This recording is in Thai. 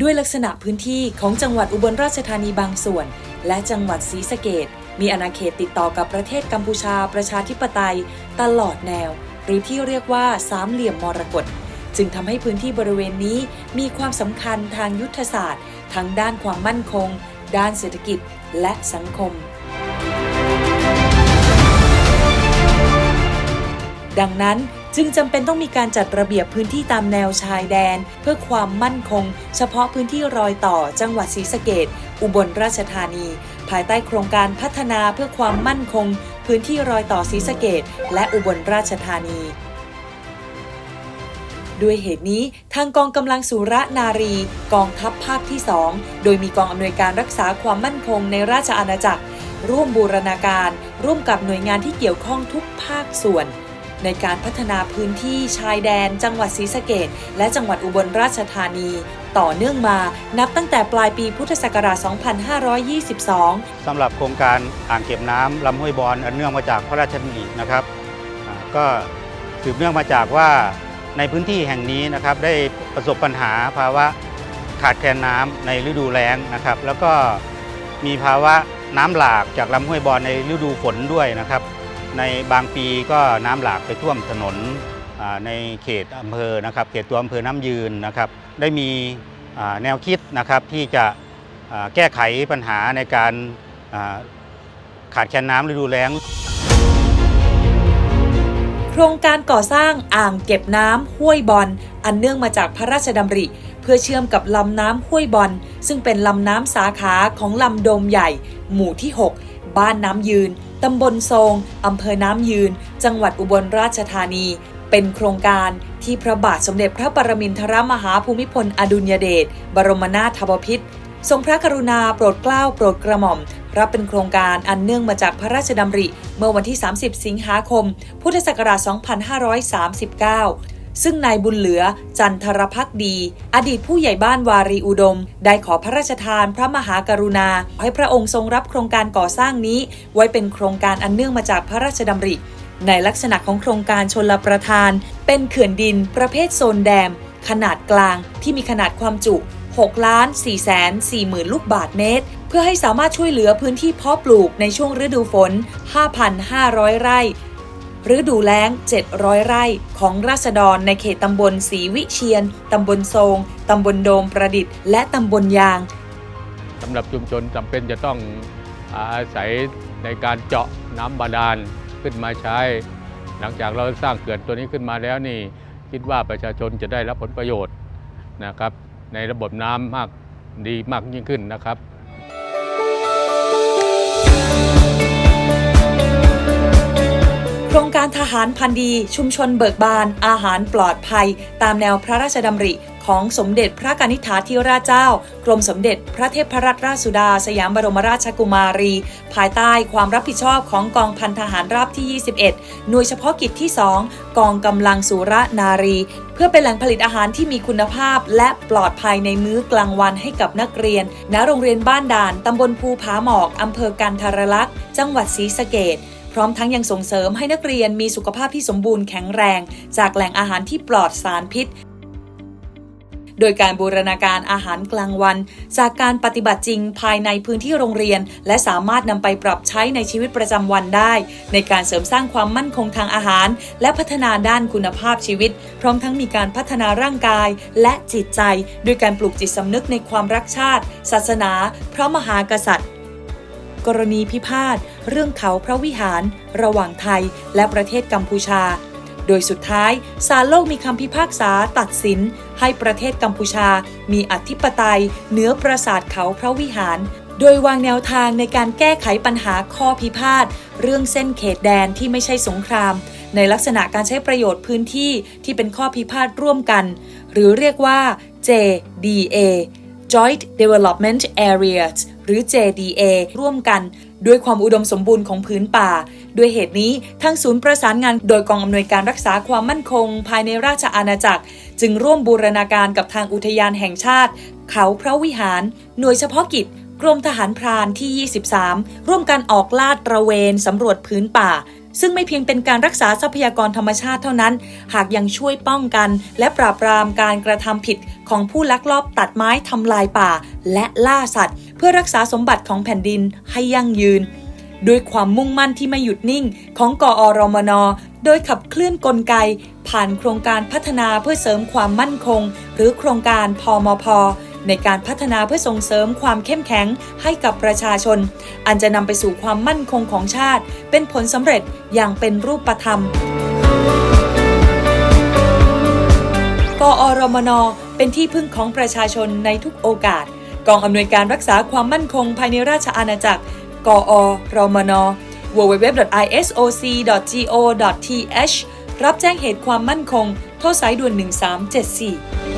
ด้วยลักษณะพื้นที่ของจังหวัดอุบลราชธานีบางส่วน และจังหวัดศรีสะเกดมีอาณาเขตติดต่อกับประเทศกัมพูชาประชาธิปไตย ตลอดแนว หรือที่เรียกว่าสามเหลี่ยมมรกตจึงทำให้พื้นที่บริเวณนี้มีความสำคัญทางยุทธศาสตร์ทั้งด้านความมั่นคง ด้านเศรษฐกิจและสังคม ดังนั้น จึงจำเป็นต้องมีการจัดระเบียบพื้นที่ตามแนวชายแดน เพื่อความมั่นคง เฉพาะพื้นที่รอยต่อจังหวัดศรีสะเกดอุบลราชธานี ภายใต้โครงการพัฒนาเพื่อความมั่นคง พื้นที่รอยต่อศรีสะเกดและอุบลราชธานีด้วยเหตุนี้ทางกองกำลังสุรนารี กองทัพภาคที่ 2 โดยมีกองอำนวยการรักษาความมั่นคงในราชอาณาจักร ร่วมบูรณาการ ร่วมกับหน่วยงานที่เกี่ยวข้องทุกภาคส่วน ในการพัฒนาพื้นที่ชายแดน จังหวัดศรีสะเกดและจังหวัดอุบลราชธานี ต่อเนื่องมานับตั้งแต่ปลายปีพุทธศักราช 2522 สำหรับโครงการอ่างเก็บน้ำลำห้วยบอนอันเนื่องมาจากพระราชดำรินะครับก็สืบเนื่องมาจากว่าในพื้นที่แห่งนี้นะครับได้ประสบปัญหาภาวะขาดแคลนน้ำในฤดูแล้งนะครับ แล้วก็มีภาวะน้ำหลากจากลำห้วยบอนในฤดูฝนด้วยนะครับ ในบางปีก็น้ำหลากไปท่วมถนนในเขตอำเภอนะครับเขตตัวอำเภอน้ำยืนนะครับ ได้มีแนวคิดนะครับที่จะแก้ไขปัญหาในการขาดแคลนน้ำฤดูแล้ง โครงการก่อสร้างอ่างเก็บน้ำห้วยบอนอันเนื่องมาจากพระราชดำริ เพื่อเชื่อมกับลำน้ำห้วยบอนซึ่งเป็นลำน้ำสาขาของลำโดมใหญ่ หมู่ที่ 6 บ้านน้ำยืน ตำบลโซงอำเภอน้ำยืน จังหวัดอุบลราชธานี เป็นโครงการที่พระบาทสมเด็จพระปรมินทรมหาภูมิพลอดุลยเดชบรมนาถบพิตรทรงพระกรุณาโปรดเกล้าโปรดกระหม่อม รับเป็นโครงการอันเนื่องมาจากพระราชดำริ เมื่อวันที่ 30 สิงหาคม พุทธศักราช 2539 ซึ่งนายบุญเหลือจันทรพักดี อดีตผู้ใหญ่บ้านวารีอุดม ได้ขอพระราชทานพระมหากรุณา ให้พระองค์ทรงรับโครงการก่อสร้างนี้ ไว้เป็นโครงการอันเนื่องมาจากพระราชดำริ ในลักษณะของโครงการชนลประทาน เป็นเขื่อนดิน ประเภทโซนแดม ขนาดกลางที่มีขนาดความจุ6ล้าน4แสน4หมื่นลูกบาทเมตร เพื่อให้สามารถช่วยเหลือพื้นที่เพาะปลูกในช่วงฤดูฝน 5,500 ไร่ ฤดูแล้ง 700 ไร่ของราษฎรในเขตตำบลศรีวิเชียน ตำบลโซงตำบลโดมประดิษฐ์ และตำบลยาง สำหรับชุมชนจำเป็นจะต้องอาศัยในการเจาะน้ำบาดาลขึ้นมาใช้ หลังจากเราสร้างเขื่อนตัวนี้ขึ้นมาแล้วนี่ คิดว่าประชาชนจะได้รับผลประโยชน์นะครับ ในระบบน้ำมากดีมากยิ่งขึ้นนะครับ โครงการทหารพันธ์ดี ชุมชนเบิกบาน อาหารปลอดภัย ตามแนวพระราชดำริของสมเด็จพระกนิษฐาธิราชเจ้า กรมสมเด็จพระเทพรัตนราชสุดา สยามบรมราชกุมารี ภายใต้ความรับผิดชอบของกองพันทหารราบที่ 21 หน่วยเฉพาะกิจที่ 2 กองกำลังสุรนารี เพื่อเป็นแหล่งผลิตอาหารที่มีคุณภาพ และปลอดภัยในมื้อกลางวันให้กับนักเรียน ณ โรงเรียนบ้านด่าน ตำบลภูผาหมอก อำเภอกันทรลักษณ์ จังหวัดศรีสะเกด พร้อมทั้งยังส่งเสริมให้นักเรียนมีสุขภาพที่สมบูรณ์แข็งแรง จากแหล่งอาหารที่ปลอดสารพิษ โดยการบูรณาการอาหารกลางวัน จากการปฏิบัติจริงภายในพื้นที่โรงเรียน และสามารถนำไปปรับใช้ในชีวิตประจำวันได้ ในการเสริมสร้างความมั่นคงทางอาหาร และพัฒนาด้านคุณภาพชีวิต พร้อมทั้งมีการพัฒนาร่างกาย และจิตใจด้วยการปลูกจิตสำนึกในความรักชาติ ศาสนา พระมหากษัตริย์ กรณีพิพาทเรื่องเขาพระวิหาร ระหว่างไทยและประเทศกัมพูชา โดยสุดท้ายศาลโลกมีคำพิพากษาตัดสิน ให้ประเทศกัมพูชา มีอธิปไตยเหนือปราสาทเขาพระวิหารโดยวางแนวทางในการแก้ไขปัญหาข้อพิพาท เรื่องเส้นเขตแดนที่ไม่ใช่สงคราม ในลักษณะการใช้ประโยชน์พื้นที่ที่เป็นข้อพิพาทร่วมกัน หรือเรียกว่า JDA Joint Development Areas รือ JDA ร่วมกัน ด้วยความอุดมสมบูรณ์ของพื้นป่า ด้วยเหตุนี้ทางศูนย์ประสานงานโดยกองอำนวยการรักษาความมั่นคง ภายในราชอาณาจักร จึงร่วมบูรณาการกับทางอุทยานแห่งชาติ เขาพระวิหาร หน่วยเฉพาะกิจกรมทหารพรานที่ 23 ร่วมกันออกลาดตระเวนสำรวจพื้นป่า ซึ่งไม่เพียงเป็นการรักษาทรัพยากรธรรมชาติเท่านั้น หากยังช่วยป้องกัน และปราบปรามการกระทำผิดของผู้ลักลอบตัดไม้ทำลายป่า และล่าสัตว์ พื่อรักษาสมบัติของแผ่นดินให้ยั่งยืน ด้วยความมุ่งมั่นที่ไม่หยุดนิ่งของกอรมน โดยขับเคลื่อนกลไก ผ่านโครงการพัฒนาเพื่อเสริมความมั่นคง หรือโครงการพอมพในการพัฒนาเพื่อส่งเสริมความเข้มแข็งให้กับประชาชน อันจะนำไปสู่ความมั่นคงของชาติ เป็นผลสำเร็จอย่างเป็นรูปธรรม กอรมน เป็นที่พึ่งของประชาชนในทุกโอกาส กองอำนวยการรักษาความมั่นคงภายในราชอาณาจักร กอรมน www.isoc.go.th รับแจ้งเหตุความมั่นคง โทรสายด่วน 1374